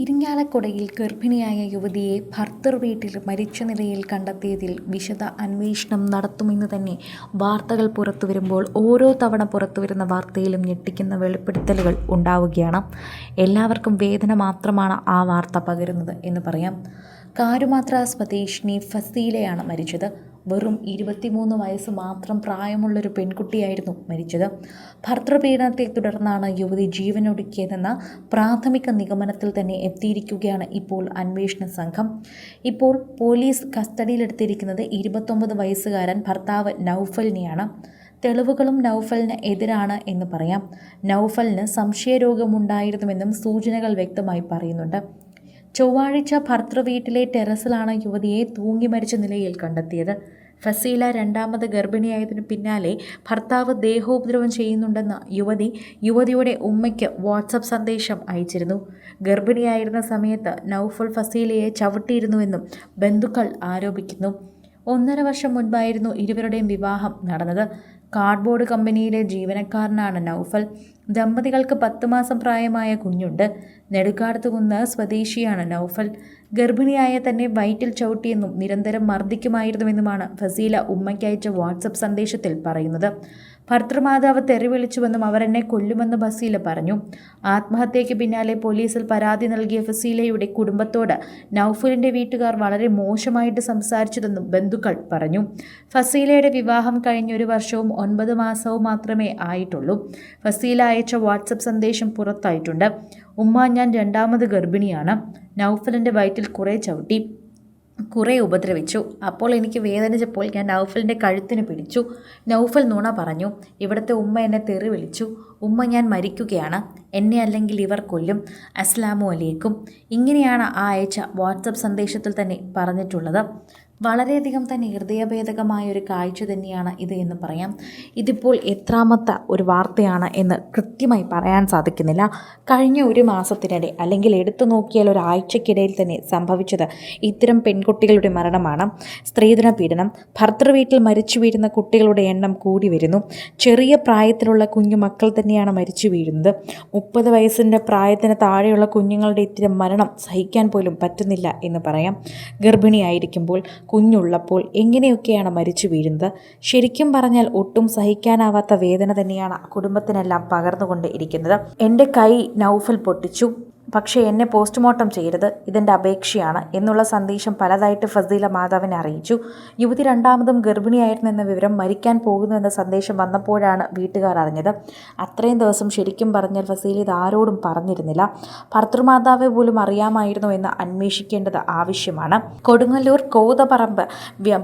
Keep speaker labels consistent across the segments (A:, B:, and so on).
A: ഇരിങ്ങാലക്കുടയിൽ ഗർഭിണിയായ യുവതിയെ ഭർത്തൃ വീട്ടിൽ മരിച്ച നിലയിൽ കണ്ടെത്തിയതിൽ വിശദ അന്വേഷണം നടത്തുമെന്ന് തന്നെ വാർത്തകൾ പുറത്തു വരുമ്പോൾ ഓരോ തവണ പുറത്തു വരുന്ന വാർത്തയിലും ഞെട്ടിക്കുന്ന വെളിപ്പെടുത്തലുകൾ ഉണ്ടാവുകയാണ്. എല്ലാവർക്കും വേദന മാത്രമാണ് ആ വാർത്ത പകരുന്നത് എന്ന് പറയാം. കാരുമാത്ര സ്വദേശിനി ഫസീലയാണ് മരിച്ചത്. വെറും ഇരുപത്തിമൂന്ന് വയസ്സ് മാത്രം പ്രായമുള്ളൊരു പെൺകുട്ടിയായിരുന്നു മരിച്ചത്. ഭർത്തൃപീഡനത്തെ തുടർന്നാണ് യുവതി ജീവനൊടുക്കിയതെന്ന പ്രാഥമിക നിഗമനത്തിൽ തന്നെ എത്തിയിരിക്കുകയാണ് ഇപ്പോൾ അന്വേഷണ സംഘം. ഇപ്പോൾ പോലീസ് കസ്റ്റഡിയിലെടുത്തിരിക്കുന്നത് ഇരുപത്തൊമ്പത് വയസ്സുകാരൻ ഭർത്താവ് നൗഫലിനെയാണ്. തെളിവുകളും നൗഫലിന് എതിരാണ് എന്ന് പറയാം. നൗഫലിന് സംശയരോഗമുണ്ടായിരുന്നുവെന്നും സൂചനകൾ വ്യക്തമായി പറയുന്നുണ്ട്. ചൊവ്വാഴ്ച ഭർത്തൃവീട്ടിലെ ടെറസിലാണ് യുവതിയെ തൂങ്ങി മരിച്ച നിലയിൽ കണ്ടെത്തിയത്. ഫസീല രണ്ടാമത് ഗർഭിണിയായതിനു പിന്നാലെ ഭർത്താവ് ദേഹോപദ്രവം ചെയ്യുന്നുണ്ടെന്ന് യുവതി യുവതിയുടെ ഉമ്മയ്ക്ക് വാട്സപ്പ് സന്ദേശം അയച്ചിരുന്നു. ഗർഭിണിയായിരുന്ന സമയത്ത് നൌഫുൽ ഫസീലയെ ചവിട്ടിയിരുന്നുവെന്നും ബന്ധുക്കൾ ആരോപിക്കുന്നു. ഒന്നര വർഷം മുൻപായിരുന്നു ഇരുവരുടെയും വിവാഹം നടന്നത്. കാർഡ്ബോർഡ് കമ്പനിയിലെ ജീവനക്കാരനാണ് നൗഫൽ. ദമ്പതികൾക്ക് പത്ത് മാസം പ്രായമായ കുഞ്ഞുണ്ട്. നെടുക്കാടത്തുകുന്ന് സ്വദേശിയാണ് നൗഫൽ. ഗർഭിണിയായ തന്നെ വയറ്റിൽ ചവിട്ടിയെന്നും നിരന്തരം മർദ്ദിക്കുമായിരുന്നുവെന്നുമാണ് ഫസീല ഉമ്മയ്ക്കയച്ച വാട്സപ്പ് സന്ദേശത്തിൽ പറയുന്നത്. ഭർത്തൃമാതാവ് തെറി വിളിച്ചുവെന്നും അവർ എന്നെ കൊല്ലുമെന്ന് ഫസീല പറഞ്ഞു. ആത്മഹത്യയ്ക്ക് പിന്നാലെ പോലീസിൽ പരാതി നൽകിയ ഫസീലയുടെ കുടുംബത്തോട് നൌഫലിന്റെ വീട്ടുകാർ വളരെ മോശമായിട്ട് സംസാരിച്ചതെന്നും ബന്ധുക്കൾ പറഞ്ഞു. ഫസീലയുടെ വിവാഹം കഴിഞ്ഞ ഒരു വർഷവും ഒൻപത് മാസവും മാത്രമേ ആയിട്ടുള്ളൂ. ഫസീല അയച്ച വാട്സപ്പ് സന്ദേശം പുറത്തായിട്ടുണ്ട്. ഉമ്മ ഞാൻ രണ്ടാമത് ഗർഭിണിയാണ്. നൌഫലിന്റെ വയറ്റിൽ കുറേ ചവിട്ടി. കുറേ ഉപദ്രവിച്ചു. അപ്പോൾ എനിക്ക് വേദനിച്ചപ്പോൾ ഞാൻ നൗഫലിന്റെ കഴുത്തിന് പിടിച്ചു. നൗഫൽ നുണ പറഞ്ഞു ഇവിടുത്തെ ഉമ്മ എന്നെ തെറി വിളിച്ചു. ഉമ്മ ഞാൻ മരിക്കുകയാണ്. എന്നെ അല്ലെങ്കിൽ ഇവർ കൊല്ലും. അസ്ലാമു അലൈക്കും. ഇങ്ങനെയാണ് ആ അയച്ച വാട്സപ്പ് സന്ദേശത്തിൽ തന്നെ പറഞ്ഞിട്ടുള്ളത്. വളരെയധികം തന്നെ ഹൃദയഭേദകമായ ഒരു കാഴ്ച തന്നെയാണ് ഇത് എന്ന് പറയാം. ഇതിപ്പോൾ എത്രാമത്തെ ഒരു വാർത്തയാണ് എന്ന് കൃത്യമായി പറയാൻ സാധിക്കുന്നില്ല. കഴിഞ്ഞ ഒരു മാസത്തിനിടെ അല്ലെങ്കിൽ എടുത്തു നോക്കിയാൽ ഒരാഴ്ചക്കിടയിൽ തന്നെ സംഭവിച്ചത് ഇത്തരം പെൺകുട്ടികളുടെ മരണമാണ്. സ്ത്രീധന പീഡനം ഭർത്തൃവീട്ടിൽ മരിച്ചു വീഴുന്ന കുട്ടികളുടെ എണ്ണം കൂടി വരുന്നു. ചെറിയ പ്രായത്തിലുള്ള കുഞ്ഞു മക്കൾ തന്നെയാണ് മരിച്ചു വീഴുന്നത്. മുപ്പത് വയസ്സിന്റെ പ്രായത്തിന് താഴെയുള്ള കുഞ്ഞുങ്ങളുടെ ഇത്തരം മരണം സഹിക്കാൻ പോലും പറ്റുന്നില്ല എന്ന് പറയാം. ഗർഭിണിയായിരിക്കുമ്പോൾ കുഞ്ഞുള്ളപ്പോൾ എങ്ങനെയൊക്കെയാണ് മരിച്ചു വീഴുന്നത്? ശരിക്കും പറഞ്ഞാൽ ഒട്ടും സഹിക്കാനാവാത്ത വേദന തന്നെയാണ് കുടുംബത്തിനെല്ലാം പകർന്നുകൊണ്ട് ഇരിക്കുന്നത്. എന്റെ കൈ നൗഫൽ പൊട്ടിച്ചു. പക്ഷേ എന്നെ പോസ്റ്റ്മോർട്ടം ചെയ്യരുത്. ഇതെന്റെ അപേക്ഷയാണ് എന്നുള്ള സന്ദേശം പലതായിട്ട് ഫസീല മാതാവിനെ അറിയിച്ചു. യുവതി രണ്ടാമതും ഗർഭിണിയായിരുന്നു എന്ന വിവരം മരിക്കാൻ പോകുന്നു എന്ന സന്ദേശം വന്നപ്പോഴാണ് വീട്ടുകാർ അറിഞ്ഞത്. അത്രയും ദിവസം ശരിക്കും പറഞ്ഞാൽ ഫസീല ഇത് ആരോടും പറഞ്ഞിരുന്നില്ല. ഭർത്തൃമാതാവെ പോലും അറിയാമായിരുന്നു എന്ന് അന്വേഷിക്കേണ്ടത് ആവശ്യമാണ്. കൊടുങ്ങല്ലൂർ കോതപറമ്പ്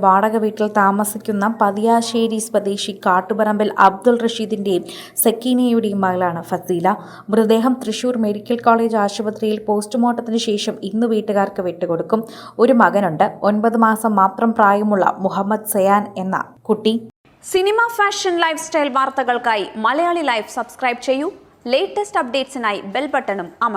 A: വാടക വീട്ടിൽ താമസിക്കുന്ന പതിയാശ്ശേരി സ്വദേശി കാട്ടുപറമ്പിൽ അബ്ദുൾ റഷീദിന്റെയും സക്കീനയുടെയും മകളാണ് ഫസീല. മൃതദേഹം തൃശൂർ മെഡിക്കൽ കോളേജ് ആശുപത്രിയിൽ പോസ്റ്റ്മോർട്ടത്തിന് ശേഷം ഇന്ന് വീട്ടുകാർക്ക് വിട്ടുകൊടുക്കും. ഒരു മകനുണ്ട്. ഒൻപത് മാസം മാത്രം പ്രായമുള്ള മുഹമ്മദ് സയാൻ എന്ന കുട്ടി.
B: സിനിമ ഫാഷൻ ലൈഫ് സ്റ്റൈൽ വാർത്തകൾക്കായി മലയാളി ലൈഫ് സബ്സ്ക്രൈബ് ചെയ്യൂ. ലേറ്റസ്റ്റ് അപ്ഡേറ്റ്സിനായി ബെൽ ബട്ടണും അമർ